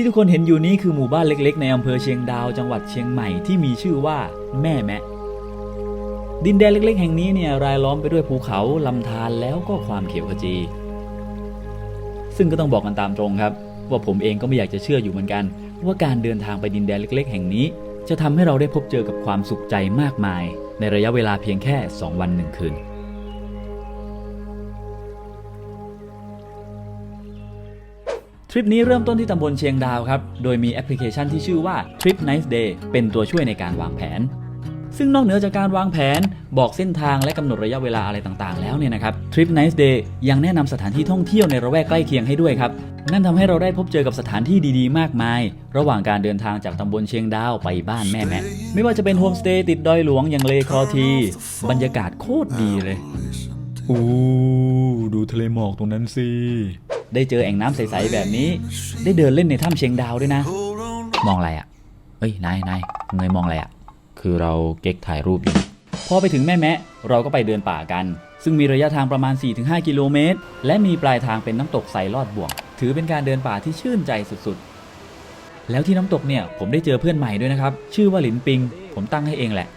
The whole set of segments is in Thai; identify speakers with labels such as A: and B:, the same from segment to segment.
A: ที่ทุกคนเห็นอยู่นี้คือหมู่บ้านเล็ก ๆ ในอำเภอเชียงดาวจังหวัดเชียงใหม่ที่มีชื่อว่าแม่แมะ ดินแดนเล็ก ๆ แห่งนี้เนี่ยรายล้อมไปด้วยภูเขาลำธารแล้วก็ความเขียวขจี ซึ่งก็ต้องบอกกันตามตรงครับ ว่าผมเองก็ไม่อยากจะเชื่ออยู่เหมือนกัน ว่าการเดินทางไปดินแดนเล็ก ๆ แห่งนี้ จะทำให้เราได้พบเจอกับความสุขใจมากมาย ในระยะเวลาเพียงแค่ 2 วันหนึ่งคืน ริปนี้เริ่มต้นที่ตำบลเชียงดาวครับ โดยมีแอปพลิเคชันที่ชื่อว่า Trip Nice Day เป็นตัวช่วยในการวางแผน ซึ่งนอกเหนือจากการวางแผน บอกเส้นทางและกำหนดระยะเวลาอะไรต่างๆ แล้วเนี่ยนะครับ Trip Nice Day ยังแนะนำสถานที่ท่องเที่ยวในระแวกใกล้เคียงให้ด้วยครับ นั่นทำให้เราได้พบเจอกับสถานที่ดีๆ มากมาย ระหว่างการเดินทางจากตำบลเชียงดาวไปบ้านแม่แม่ไม่ว่าจะเป็นโฮมสเตย์ติดดอยหลวงอย่างเลคอที บรรยากาศโคตรดีเลยอู้ดูทะเลหมอกตรงนั้นสิ ได้เจอแอ่งน้ำใสๆแบบนี้ ได้เดินเล่นในถ้ำเชียงดาวด้วยนะ มองอะไรอะเอ้ยนายนายเงยมองอะไรอะ คือเราเก๊กถ่ายรูปอยู่พอไปถึงแม่แมะเราก็ไปเดินป่ากัน ซึ่งมีระยะทางประมาณ 4-5 กิโลเมตร และมีปลายทางเป็นน้ำตกใสลอดบวกถือเป็นการเดินป่าที่ชื่นใจสุดๆ แล้วที่น้ำตกเนี่ยผมได้เจอเพื่อนใหม่ด้วยนะครับ ชื่อว่าหลินปิง ผมตั้งให้เองแหละ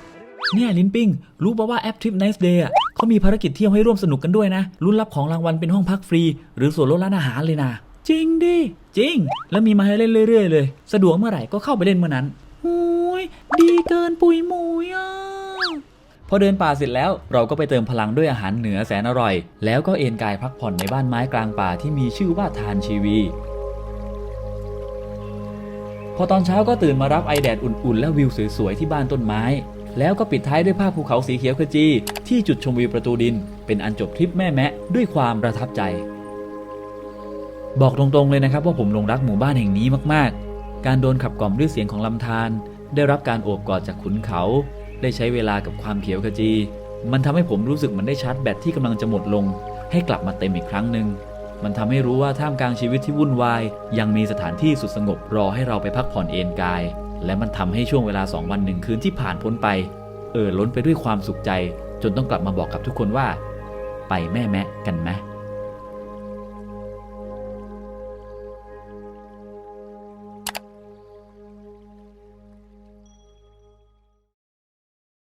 A: เนี่ยลินปิง รู้ป่าว่าแอป Trip Nice Day อะ ขามีภารกิจเที่ยวให้ร่วมสนุกกันด้วยนะรุ่นรับของรางวัลเป็นห้องพักฟรี หรือส่วนลดร้านอาหารเลยนะ จริงดิ จริง แล้วมีมาให้เล่นเรื่อยๆเลย สะดวกเมื่อไหร่ก็เข้าไปเล่นเมื่อนั้นหุยดีเกินปุยมุยอะพอเดินป่าเสร็จแล้วเราก็ไปเติมพลังด้วยอาหารเหนือแสนอร่อย แล้วก็เอนกายพักผ่อนในบ้านไม้กลางป่าที่มีชื่อว่าทานชีวี พอตอนเช้าก็ตื่นมารับไอแดดอุ่นๆ และวิวสวยๆ ที่บ้านต้นไม้ แล้วก็ปิดท้ายด้วยภาพภูเขาสีเขียวขจี ที่จุดชมวิวประตูดิน เป็นอันจบทริปแม่แมะด้วยความประทับใจ บอกตรงๆเลยนะครับว่าผมหลงรักหมู่บ้านแห่งนี้มากๆ การโดนขับกล่อมด้วยเสียงของลำธารได้รับการโอบกอดจากขุนเขา ได้ใช้เวลากับความเขียวขจี มันทำให้ผมรู้สึกเหมือนได้ชาร์จแบตที่กำลังจะหมดลง ให้กลับมาเต็มอีกครั้งหนึ่งมันทำให้รู้ว่าท่ามกลางชีวิตที่วุ่นวาย ยังมีสถานที่สุดสงบรอให้เราไปพักผ่อนเอนกาย และมันทำให้ช่วงเวลา 2 วันหนึ่งคืนที่ผ่านพ้นไป เออล้นไปด้วยความสุขใจ จนต้องกลับมาบอกกับทุกคนว่า ไปแม่แมะกันไหม